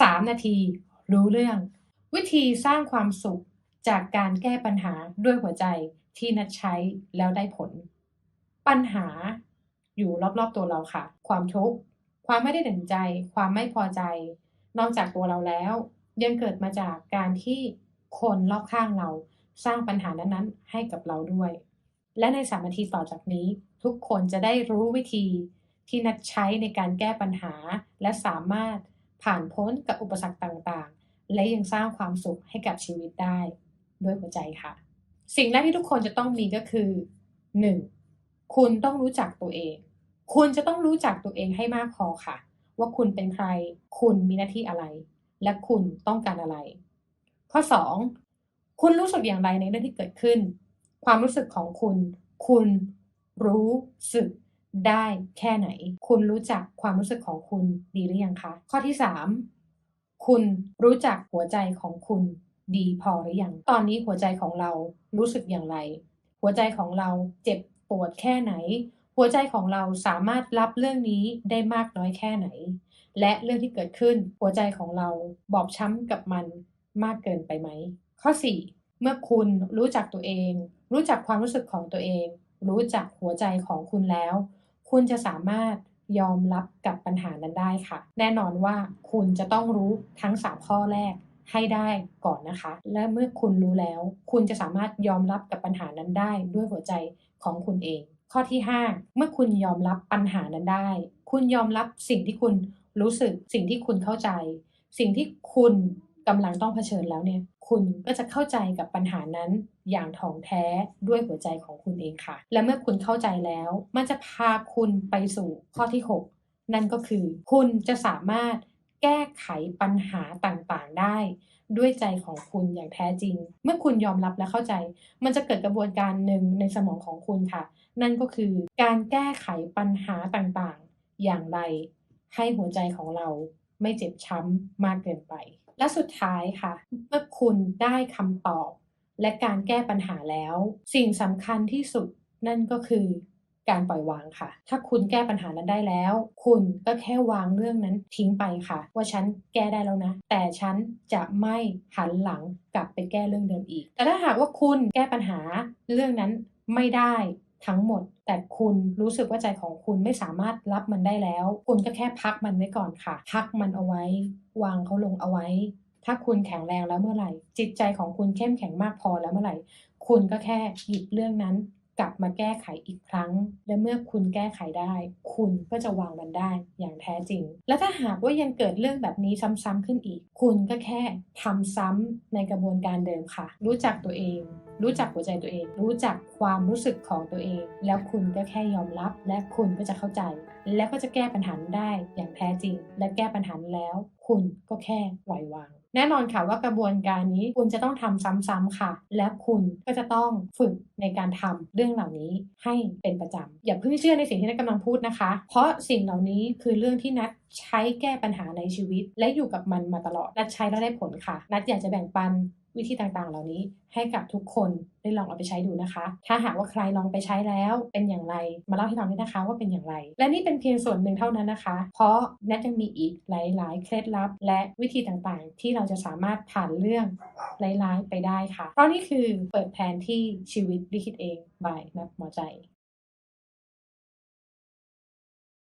3 นาที รู้เรื่อง วิธีสร้างความสุขจากการแก้ปัญหาด้วยหัวใจที่นัดใช้แล้วได้ผล ปัญหาอยู่รอบๆตัวเราค่ะ ความทุกข์ความไม่ได้ดั่งใจ ความไม่พอใจ นอกจากตัวเราแล้ว ยังเกิดมาจากการที่คนรอบข้างเราสร้างปัญหานั้นๆ ให้กับเราด้วย และในสามนาทีต่อจากนี้ ทุกคนจะได้รู้วิธีที่นัดใช้ในการแก้ปัญหา และสามารถ ผ่านพ้นกับอุปสรรคต่างๆ และยังสร้างความสุขให้กับชีวิตได้ด้วยหัวใจค่ะ สิ่งแรกที่ทุกคนจะต้องมีก็คือ 1. คุณต้องรู้จักตัวเอง คุณจะต้องรู้จักตัวเองให้มากพอค่ะ ว่าคุณเป็นใคร คุณมีหน้าที่อะไร และคุณต้องการอะไร ข้อ 2. คุณรู้สึกอย่างไรในเรื่องที่เกิดขึ้น ความรู้สึกของคุณ คุณรู้สึก ได้แค่ไหน คุณรู้จักความรู้สึกของคุณดีหรือยังคะ ข้อที่ 3 คุณรู้จักหัวใจของคุณดีพอหรือยัง ตอนนี้หัวใจของเรารู้สึกอย่างไร หัวใจของเราเจ็บปวดแค่ไหน หัวใจของเราสามารถรับเรื่องนี้ได้มากน้อยแค่ไหน และเรื่องที่เกิดขึ้น หัวใจของเราบอบช้ำกับมันมากเกินไปไหม ข้อ 4 เมื่อคุณรู้จักตัวเอง รู้จักความรู้สึกของตัวเอง รู้จักหัวใจของคุณแล้ว คุณจะสามารถยอมรับกับปัญหานั้นได้ค่ะ แน่นอนว่าคุณจะต้องรู้ทั้ง 3 ข้อแรกให้ได้ก่อนนะคะ และเมื่อคุณรู้แล้ว คุณจะสามารถยอมรับกับปัญหานั้นได้ด้วยหัวใจของคุณเอง ข้อที่ 5 เมื่อคุณยอมรับปัญหานั้นได้ คุณยอมรับสิ่งที่คุณรู้สึก สิ่งที่คุณเข้าใจ สิ่งที่คุณ กำลังต้องเผชิญแล้วเนี่ย คุณก็จะเข้าใจกับปัญหานั้นอย่างถ่องแท้ด้วยหัวใจของคุณเองค่ะ และเมื่อคุณเข้าใจแล้ว มันจะพาคุณไปสู่ข้อที่ 6 นั่นก็คือ คุณจะสามารถแก้ไขปัญหาต่างๆได้ ด้วยใจของคุณอย่างแท้จริง เมื่อคุณยอมรับและเข้าใจ มันจะเกิดกระบวนการหนึ่งในสมองของคุณค่ะ นั่นก็คือการแก้ไขปัญหาต่างๆ อย่างไรให้หัวใจของเรา ไม่เจ็บช้ำมากเกินไป และสุดท้ายค่ะ เมื่อคุณได้คำตอบ และการแก้ปัญหาแล้ว สิ่งสำคัญที่สุดนั่นก็คือการปล่อยวางค่ะ ถ้าคุณแก้ปัญหานั้นได้แล้ว คุณก็แค่วางเรื่องนั้นทิ้งไปค่ะ ว่าฉันแก้ได้แล้วนะ แต่ฉันจะไม่หันหลังกลับไปแก้เรื่องเดิมอีก แต่ถ้าหากว่าคุณแก้ปัญหาเรื่องนั้นไม่ได้ ทั้งหมด แต่คุณรู้สึกว่าใจของคุณไม่สามารถรับมันได้แล้ว คุณก็แค่พักมันไว้ก่อนค่ะ พักมันเอาไว้ วางเขาลงเอาไว้ ถ้าคุณแข็งแรงแล้วเมื่อไหร่ จิตใจของคุณเข้มแข็งมากพอแล้วเมื่อไหร่ คุณก็แค่หยิบเรื่องนั้น กลับมาแก้ไขอีกครั้ง และเมื่อคุณแก้ไขได้ คุณก็จะวางมันได้อย่างแท้จริง และถ้าหากว่ายังเกิดเรื่องแบบนี้ซ้ำๆขึ้นอีก คุณก็แค่ทำซ้ำในกระบวนการเดิมค่ะ รู้จักตัวเอง รู้จักหัวใจตัวเอง รู้จักความรู้สึกของตัวเอง แล้วคุณก็แค่ยอมรับ และคุณก็จะเข้าใจ และก็จะแก้ปัญหาได้อย่างแท้จริง และแก้ปัญหาแล้ว คุณก็แค่ปล่อยวาง แน่นอนค่ะว่ากระบวนการนี้คุณจะต้องทำซ้ำๆค่ะ และคุณก็จะต้องฝึกในการทำเรื่องเหล่านี้ให้เป็นประจำอย่าเพิ่งเชื่อในสิ่งที่นัทกำลังพูดนะคะ เพราะสิ่งเหล่านี้คือเรื่องที่นัทใช้แก้ปัญหาในชีวิต และอยู่กับมันมาตลอดนัทใช้แล้วได้ผลค่ะ นัทอยากจะแบ่งปัน วิธีต่างๆ เหล่านี้ให้กับทุกคนได้ลองเอาไปใช้ดูนะคะ ถ้าหากว่าใครลองไปใช้แล้วเป็นอย่างไร มาเล่าให้ฟังด้วยนะคะว่าเป็นอย่างไร และนี่เป็นเพียงส่วนหนึ่งเท่านั้นนะคะ เพราะแนทยังมีอีกหลาย ๆ เคล็ดลับ และวิธีต่างๆ ที่เราจะสามารถผ่านเรื่องร้ายๆไปได้ค่ะ เพราะนี่คือเปิดแผนที่ชีวิตลิขิตเองบายนัทหมอใจ